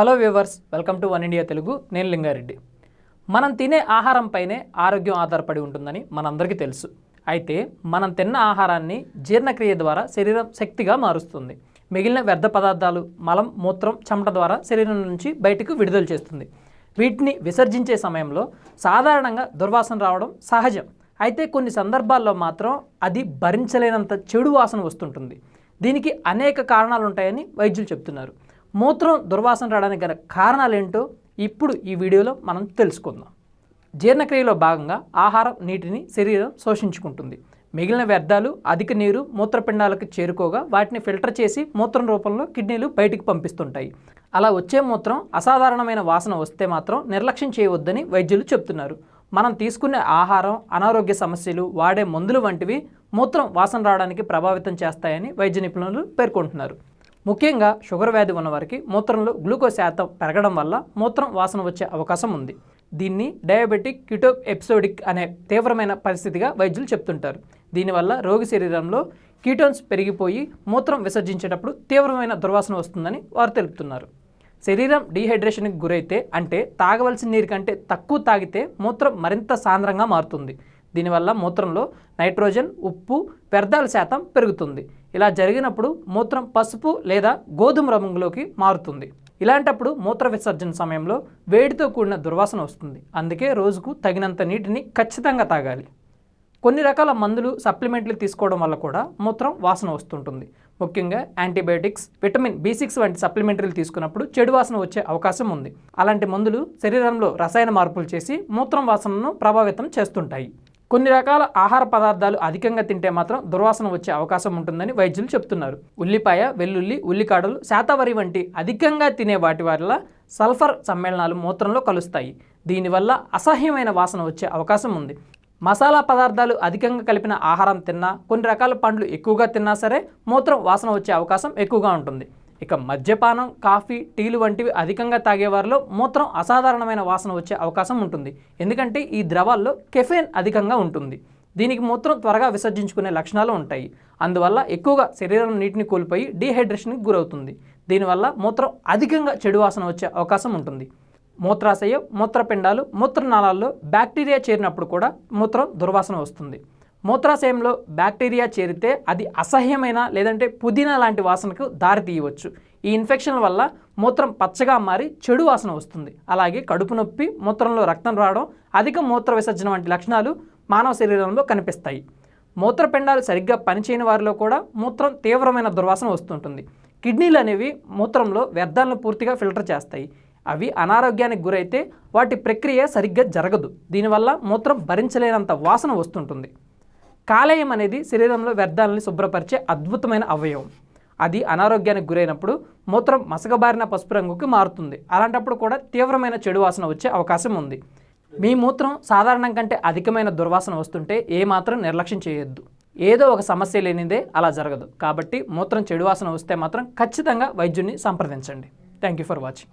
Hello viewers welcome to one India Telugu. నేను లింగారెడ్డి. మనం తినే ఆహారంపైనే ఆరోగ్యం ఆధారపడి ఉంటుందని మనందరికీ తెలుసు. అయితే మనం తిన్న ఆహారాన్ని జీర్ణక్రియ ద్వారా శరీరం శక్తిగా మారుస్తుంది. మిగిలిన వ్యర్థ పదార్థాలు మలం మూత్రం చెమట ద్వారా శరీరం నుంచి బయటకు విడుదల చేస్తుంది. వీటిని విసర్జించే సమయంలో సాధారణంగా దుర్వాసన రావడం సహజం. అయితే కొన్ని సందర్భాల్లో మాత్రం అది భరించలేనంత చెడు వాసన వస్తుంటుంది. దీనికి అనేక కారణాలు ఉంటాయని వైద్యులు చెప్తున్నారు. మూత్రం దుర్వాసన రావడానికి గల కారణాలేంటో ఇప్పుడు ఈ వీడియోలో మనం తెలుసుకుందాం. జీర్ణక్రియలో భాగంగా ఆహారం నీటిని శరీరం శోషించుకుంటుంది. మిగిలిన వ్యర్థాలు అధిక నీరు మూత్రపిండాలకు చేరుకోగా వాటిని ఫిల్టర్ చేసి మూత్రం రూపంలో కిడ్నీలు బయటికి పంపిస్తుంటాయి. అలా వచ్చే మూత్రం అసాధారణమైన వాసన వస్తే మాత్రం నిర్లక్ష్యం చేయవద్దని వైద్యులు చెప్తున్నారు. మనం తీసుకునే ఆహారం అనారోగ్య సమస్యలు వాడే మందులు వంటివి మూత్రం వాసన రావడానికి ప్రభావితం చేస్తాయని వైద్య నిపుణులు పేర్కొంటున్నారు. ముఖ్యంగా షుగర్ వ్యాధి ఉన్నవారికి మూత్రంలో గ్లూకోజ్ శాతం పెరగడం వల్ల మూత్రం వాసన వచ్చే అవకాశం ఉంది. దీన్ని డయాబెటిక్ క్యూటో ఎపిసోడిక్ అనే తీవ్రమైన పరిస్థితిగా వైద్యులు చెప్తుంటారు. దీనివల్ల రోగి శరీరంలో కీటోన్స్ పెరిగిపోయి మూత్రం విసర్జించేటప్పుడు తీవ్రమైన దుర్వాసన వస్తుందని వారు తెలుపుతున్నారు. శరీరం డీహైడ్రేషన్కి గురైతే అంటే తాగవలసిన నీరు కంటే తక్కువ తాగితే మూత్రం మరింత సాంద్రంగా మారుతుంది. దీనివల్ల మూత్రంలో నైట్రోజన్ ఉప్పు వ్యర్థాల శాతం పెరుగుతుంది. ఇలా జరిగినప్పుడు మూత్రం పసుపు లేదా గోధుమ రంగులోకి మారుతుంది. ఇలాంటప్పుడు మూత్ర విసర్జన సమయంలో వేడితో కూడిన దుర్వాసన వస్తుంది. అందుకే రోజుకు తగినంత నీటిని ఖచ్చితంగా తాగాలి. కొన్ని రకాల మందులు సప్లిమెంట్లు తీసుకోవడం వల్ల కూడా మూత్రం వాసన వస్తుంటుంది. ముఖ్యంగా యాంటీబయాటిక్స్ విటమిన్ బి సిక్స్ వంటి సప్లిమెంటరీలు తీసుకున్నప్పుడు చెడు వాసన వచ్చే అవకాశం ఉంది. అలాంటి మందులు శరీరంలో రసాయన మార్పులు చేసి మూత్రం వాసనను ప్రభావితం చేస్తుంటాయి. కొన్ని రకాల ఆహార పదార్థాలు అధికంగా తింటే మాత్రం దుర్వాసన వచ్చే అవకాశం ఉంటుందని వైద్యులు చెప్తున్నారు. ఉల్లిపాయ వెల్లుల్లి ఉల్లికాడలు శాతవరి వంటి అధికంగా తినే వాటి వల్ల సల్ఫర్ సమ్మేళనాలు మూత్రంలో కలుస్తాయి. దీనివల్ల అసహ్యమైన వాసన వచ్చే అవకాశం ఉంది. మసాలా పదార్థాలు అధికంగా కలిపిన ఆహారం తిన్నా కొన్ని రకాల పండ్లు ఎక్కువగా తిన్నా సరే మూత్రం వాసన వచ్చే అవకాశం ఎక్కువగా ఉంటుంది. ఇక మద్యపానం కాఫీ టీలు వంటివి అధికంగా తాగేవారిలో మూత్రం అసాధారణమైన వాసన వచ్చే అవకాశం ఉంటుంది. ఎందుకంటే ఈ ద్రవాల్లో కెఫెన్ అధికంగా ఉంటుంది. దీనికి మూత్రం త్వరగా విసర్జించుకునే లక్షణాలు ఉంటాయి. అందువల్ల ఎక్కువగా శరీరం నీటిని కోల్పోయి డీహైడ్రేషన్కి గురవుతుంది. దీనివల్ల మూత్రం అధికంగా చెడు వాసన వచ్చే అవకాశం ఉంటుంది. మూత్రాశయం మూత్రపిండాలు మూత్రనాళాల్లో బ్యాక్టీరియా చేరినప్పుడు కూడా మూత్రం దుర్వాసన వస్తుంది. మూత్రాశయంలో బ్యాక్టీరియా చేరితే అది అసహ్యమైన లేదంటే పుదీనా లాంటి వాసనకు దారి తీయవచ్చు. ఈ ఇన్ఫెక్షన్ వల్ల మూత్రం పచ్చగా మారి చెడు వాసన వస్తుంది. అలాగే కడుపు నొప్పి మూత్రంలో రక్తం రావడం అధిక మూత్ర విసర్జన వంటి లక్షణాలు మానవ శరీరంలో కనిపిస్తాయి. మూత్రపిండాలు సరిగ్గా పనిచేయని వారిలో కూడా మూత్రం తీవ్రమైన దుర్వాసన వస్తుంటుంది. కిడ్నీలు అనేవి మూత్రంలో వ్యర్థాలను పూర్తిగా ఫిల్టర్ చేస్తాయి. అవి అనారోగ్యానికి గురైతే వాటి ప్రక్రియ సరిగ్గా జరగదు. దీనివల్ల మూత్రం భరించలేనంత వాసన వస్తుంటుంది. కాలేయం అనేది శరీరంలో వ్యర్థాలని శుభ్రపరిచే అద్భుతమైన అవయవం. అది అనారోగ్యానికి గురైనప్పుడు మూత్రం మసకబారిన పసుపు రంగుకి మారుతుంది. అలాంటప్పుడు కూడా తీవ్రమైన చెడు వాసన వచ్చే అవకాశం ఉంది. మీ మూత్రం సాధారణం కంటే అధికమైన దుర్వాసన వస్తుంటే ఏమాత్రం నిర్లక్ష్యం చేయొద్దు. ఏదో ఒక సమస్య లేనిదే అలా జరగదు. కాబట్టి మూత్రం చెడు వాసన వస్తే మాత్రం ఖచ్చితంగా వైద్యుని సంప్రదించండి. Thank you for watching